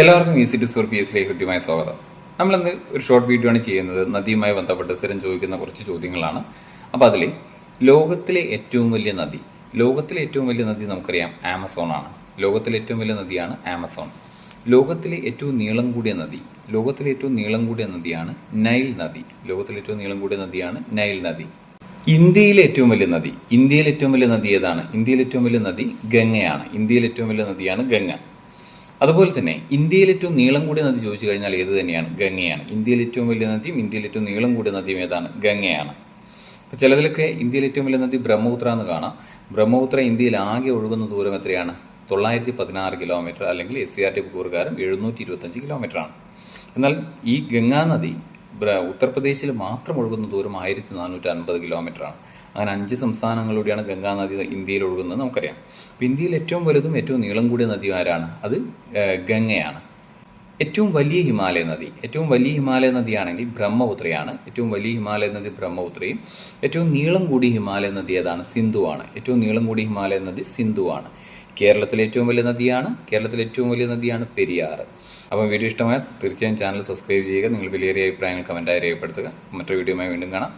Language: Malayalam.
എല്ലാവർക്കും ഈസി ടു സോർ പി എസിലേക്ക് കൃത്യമായ സ്വാഗതം. നമ്മളിന്ന് ഒരു ഷോർട്ട് വീഡിയോ ആണ് ചെയ്യുന്നത്. നദിയുമായി ബന്ധപ്പെട്ട് സ്ഥിരം ചോദിക്കുന്ന കുറച്ച് ചോദ്യങ്ങളാണ്. അപ്പോൾ അതിൽ ലോകത്തിലെ ഏറ്റവും വലിയ നദി. ലോകത്തിലെ ഏറ്റവും വലിയ നദി നമുക്കറിയാം ആമസോൺ ആണ്. ലോകത്തിലെ ഏറ്റവും വലിയ നദിയാണ് ആമസോൺ. ലോകത്തിലെ ഏറ്റവും നീളം കൂടിയ നദി. ലോകത്തിലെ ഏറ്റവും നീളം കൂടിയ നദിയാണ് നൈൽ നദി. ലോകത്തിലെ ഏറ്റവും നീളം കൂടിയ നദിയാണ് നൈൽ നദി. ഇന്ത്യയിലെ ഏറ്റവും വലിയ നദി. ഇന്ത്യയിലെ ഏറ്റവും വലിയ നദി ഏതാണ്? ഇന്ത്യയിലെ ഏറ്റവും വലിയ നദി ഗംഗയാണ്. ഇന്ത്യയിലെ ഏറ്റവും വലിയ നദിയാണ് ഗംഗ. അതുപോലെ തന്നെ ഇന്ത്യയിൽ ഏറ്റവും നീളം കൂടിയ നദി ചോദിച്ചു കഴിഞ്ഞാൽ ഏത് തന്നെയാണ്? ഗംഗയാണ്. ഇന്ത്യയിൽ ഏറ്റവും വലിയ നദിയും ഇന്ത്യയിൽ ഏറ്റവും നീളം കൂടിയ നദിയും ഏതാണ്? ഗംഗയാണ്. അപ്പോൾ ചിലതിലൊക്കെ ഇന്ത്യയിൽ ഏറ്റവും വലിയ നദി ബ്രഹ്മപുത്ര എന്ന് കാണാം. ബ്രഹ്മപുത്ര ഇന്ത്യയിൽ ആകെ ഒഴുകുന്ന ദൂരം എത്രയാണ്? തൊള്ളായിരത്തി പതിനാറ് കിലോമീറ്റർ അല്ലെങ്കിൽ എസ് സി ആർ ടി പൂർക്കാരം എഴുന്നൂറ്റി ഇരുപത്തഞ്ച് കിലോമീറ്ററാണ്. എന്നാൽ ഈ ഗംഗാ നദി ബ്ര- ഉത്തർപ്രദേശിൽ മാത്രം ഒഴുകുന്ന ദൂരം ആയിരത്തി നാനൂറ്റി അൻപത് കിലോമീറ്ററാണ്. അങ്ങനെ അഞ്ച് സംസ്ഥാനങ്ങളിലൂടെയാണ് ഗംഗാ നദി ഇന്ത്യയിൽ ഒഴുകുന്നത് നമുക്കറിയാം. അപ്പോൾ ഇന്ത്യയിൽ ഏറ്റവും വലുതും ഏറ്റവും നീളം കൂടിയ നദി ആരാണ്? അത് ഗംഗയാണ്. ഏറ്റവും വലിയ ഹിമാലയ നദി. ഏറ്റവും വലിയ ഹിമാലയ നദിയാണെങ്കിൽ ബ്രഹ്മപുത്രയാണ്. ഏറ്റവും വലിയ ഹിമാലയ നദി ബ്രഹ്മപുത്രയും. ഏറ്റവും നീളം കൂടിയ ഹിമാലയ നദി ഏതാണ്? സിന്ധുവാണ്. ഏറ്റവും നീളം കൂടിയ ഹിമാലയ നദി സിന്ധുവാണ്. കേരളത്തിലെ ഏറ്റവും വലിയ നദിയാണ് കേരളത്തിലെ ഏറ്റവും വലിയ നദിയാണ് പെരിയാർ. അപ്പം വീഡിയോ ഇഷ്ടമായാൽ തീർച്ചയായും ചാനൽ സബ്സ്ക്രൈബ് ചെയ്യുക നിങ്ങൾ വിലയേറിയ അഭിപ്രായങ്ങൾ കമന്റായി രേഖപ്പെടുത്തുക. മറ്റൊരു വീഡിയോയുമായി വീണ്ടും കാണാം.